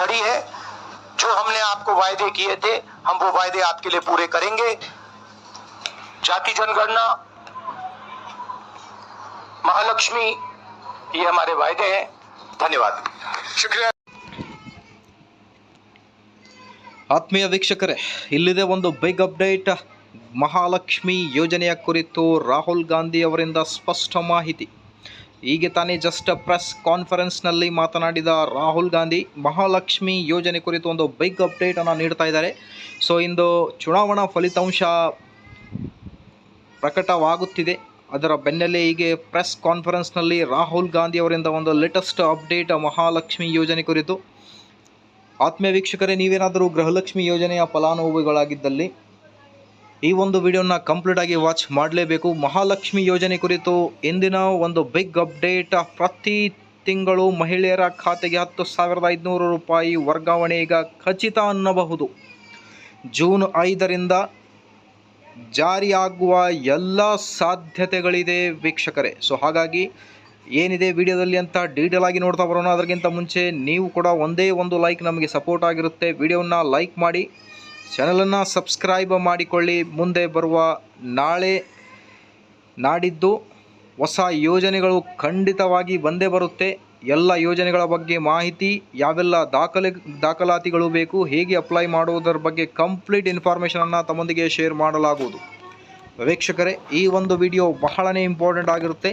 खड़ी है जो हमने आपको वायदे किए थे हम वो वायदे आपके लिए पूरे करेंगे जाति जनगणना महालक्ष्मी ये हमारे वायदे हैं धन्यवाद शुक्रिया ಆತ್ಮೀಯ ವೀಕ್ಷಕರೇ ಇಲ್ಲಿದೆ ಒಂದು ಬಿಗ್ ಅಪ್ಡೇಟ್ ಮಹಾಲಕ್ಷ್ಮಿ ಯೋಜನೆಯ ಕುರಿತು ರಾಹುಲ್ ಗಾಂಧಿ ಅವರಿಂದ ಸ್ಪಷ್ಟ ಮಾಹಿತಿ ಹೀಗೆ ತಾನೇ ಜಸ್ಟ್ ಪ್ರೆಸ್ ಕಾನ್ಫರೆನ್ಸ್ನಲ್ಲಿ ಮಾತನಾಡಿದ ರಾಹುಲ್ ಗಾಂಧಿ, ಮಹಾಲಕ್ಷ್ಮಿ ಯೋಜನೆ ಕುರಿತು ಒಂದು ಬೈಕ್ ಅಪ್ಡೇಟನ್ನು ನೀಡ್ತಾ ಇದ್ದಾರೆ. ಸೊ ಇಂದು ಚುನಾವಣಾ ಫಲಿತಾಂಶ ಪ್ರಕಟವಾಗುತ್ತಿದೆ. ಅದರ ಬೆನ್ನಲ್ಲೇ ಹೀಗೆ ಪ್ರೆಸ್ ಕಾನ್ಫರೆನ್ಸ್ನಲ್ಲಿ ರಾಹುಲ್ ಗಾಂಧಿ ಅವರಿಂದ ಒಂದು ಲೇಟೆಸ್ಟ್ ಅಪ್ಡೇಟ್ ಮಹಾಲಕ್ಷ್ಮಿ ಯೋಜನೆ ಕುರಿತು. ಆತ್ಮೀಯ ವೀಕ್ಷಕರೇ, ನೀವೇನಾದರೂ ಗೃಹಲಕ್ಷ್ಮಿ ಯೋಜನೆಯ ಫಲಾನುಭವಿಗಳಾಗಿದ್ದಲ್ಲಿ ಈ ಒಂದು ವಿಡಿಯೋನ ಕಂಪ್ಲೀಟ್ ಆಗಿ ವಾಚ್ ಮಾಡಲೇಬೇಕು. ಮಹಾಲಕ್ಷ್ಮಿ ಯೋಜನೆ ಕುರಿತು ಇಂದಿನ ಒಂದು ಬಿಗ್ ಅಪ್ಡೇಟ್ ಪ್ರತಿ ತಿಂಗಳು ಮಹಿಳೆಯರ ಖಾತೆಗೆ ಹತ್ತು ಸಾವಿರದ ಐದುನೂರು ರೂಪಾಯಿ ವರ್ಗಾವಣೆ ಈಗ ಖಚಿತ ಅನ್ನಬಹುದು. ಜೂನ್ ಐದರಿಂದ ಜಾರಿಯಾಗುವ ಎಲ್ಲ ಸಾಧ್ಯತೆಗಳಿದೆ ವೀಕ್ಷಕರೇ. ಸೊ ಹಾಗಾಗಿ ಏನಿದೆ ವಿಡಿಯೋದಲ್ಲಿ ಅಂತ ಡೀಟೇಲ್ ಆಗಿ ನೋಡ್ತಾ ಬರೋಣ. ಅದಕ್ಕಿಂತ ಮುಂಚೆ ನೀವು ಕೂಡ ಒಂದೇ ಒಂದು ಲೈಕ್ ನಮಗೆ ಸಪೋರ್ಟ್ ಆಗಿರುತ್ತೆ. ವಿಡಿಯೋನ ಲೈಕ್ ಮಾಡಿ. ಚಾನಲನ್ನು ಸಬ್ಸ್ಕ್ರೈಬ್ ಮಾಡಿಕೊಳ್ಳಿ. ಮುಂದೆ ಬರುವ ನಾಳೆ ನಾಡಿದ್ದು ಹೊಸ ಯೋಜನೆಗಳು ಖಂಡಿತವಾಗಿ ಬಂದೇ ಬರುತ್ತೆ. ಎಲ್ಲ ಯೋಜನೆಗಳ ಬಗ್ಗೆ ಮಾಹಿತಿ, ಯಾವೆಲ್ಲ ದಾಖಲೆ, ದಾಖಲಾತಿಗಳು ಬೇಕು, ಹೇಗೆ ಅಪ್ಲೈ ಮಾಡುವುದರ ಬಗ್ಗೆ ಕಂಪ್ಲೀಟ್ ಇನ್ಫಾರ್ಮೇಷನನ್ನು ತಮ್ಮೊಂದಿಗೆ ಶೇರ್ ಮಾಡಲಾಗುವುದು. ವೀಕ್ಷಕರೇ, ಈ ಒಂದು ವಿಡಿಯೋ ಬಹಳನೇ ಇಂಪಾರ್ಟೆಂಟ್ ಆಗಿರುತ್ತೆ.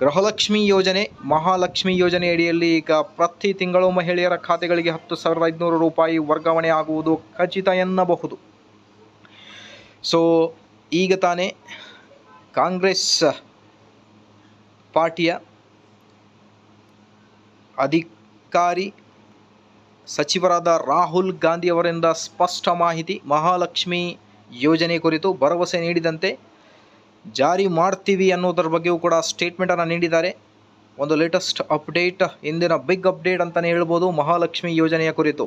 ಗೃಹಲಕ್ಷ್ಮಿ ಯೋಜನೆ, ಮಹಾಲಕ್ಷ್ಮಿ ಯೋಜನೆ ಅಡಿಯಲ್ಲಿ ಈಗ ಪ್ರತಿ ತಿಂಗಳು ಮಹಿಳೆಯರ ಖಾತೆಗಳಿಗೆ ಹತ್ತು ಸಾವಿರದ ಐದುನೂರು ರೂಪಾಯಿ ವರ್ಗಾವಣೆ ಆಗುವುದು ಖಚಿತ ಎನ್ನಬಹುದು. ಸೊ ಈಗ ತಾನೇ ಕಾಂಗ್ರೆಸ್ ಪಾರ್ಟಿಯ ಅಧಿಕಾರಿ ಸಚಿವರಾದ ರಾಹುಲ್ ಗಾಂಧಿ ಅವರಿಂದ ಸ್ಪಷ್ಟ ಮಾಹಿತಿ, ಮಹಾಲಕ್ಷ್ಮಿ ಯೋಜನೆ ಕುರಿತು ಭರವಸೆ ನೀಡಿದಂತೆ ಜಾರಿ ಮಾಡ್ತೀವಿ ಅನ್ನೋದ್ರ ಬಗ್ಗೆಯೂ ಕೂಡ ಸ್ಟೇಟ್ಮೆಂಟನ್ನು ನೀಡಿದ್ದಾರೆ. ಒಂದು ಲೇಟೆಸ್ಟ್ ಅಪ್ಡೇಟ್ ಇಂದಿನ ಬಿಗ್ ಅಪ್ಡೇಟ್ ಅಂತಲೇ ಹೇಳ್ಬೋದು ಮಹಾಲಕ್ಷ್ಮಿ ಯೋಜನೆಯ ಕುರಿತು.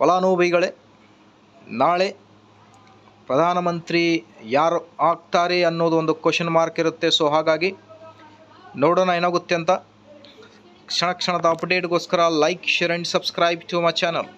ಫಲಾನುಭವಿಗಳೇ, ನಾಳೆ ಪ್ರಧಾನಮಂತ್ರಿ ಯಾರು ಆಗ್ತಾರೆ ಅನ್ನೋದು ಒಂದು ಕ್ವಶನ್ ಮಾರ್ಕ್ ಇರುತ್ತೆ. ಸೊ ಹಾಗಾಗಿ ನೋಡೋಣ ಏನಾಗುತ್ತೆ ಅಂತ. ಕ್ಷಣ ಕ್ಷಣದ ಅಪ್ಡೇಟ್ಗೋಸ್ಕರ like share and subscribe to my channel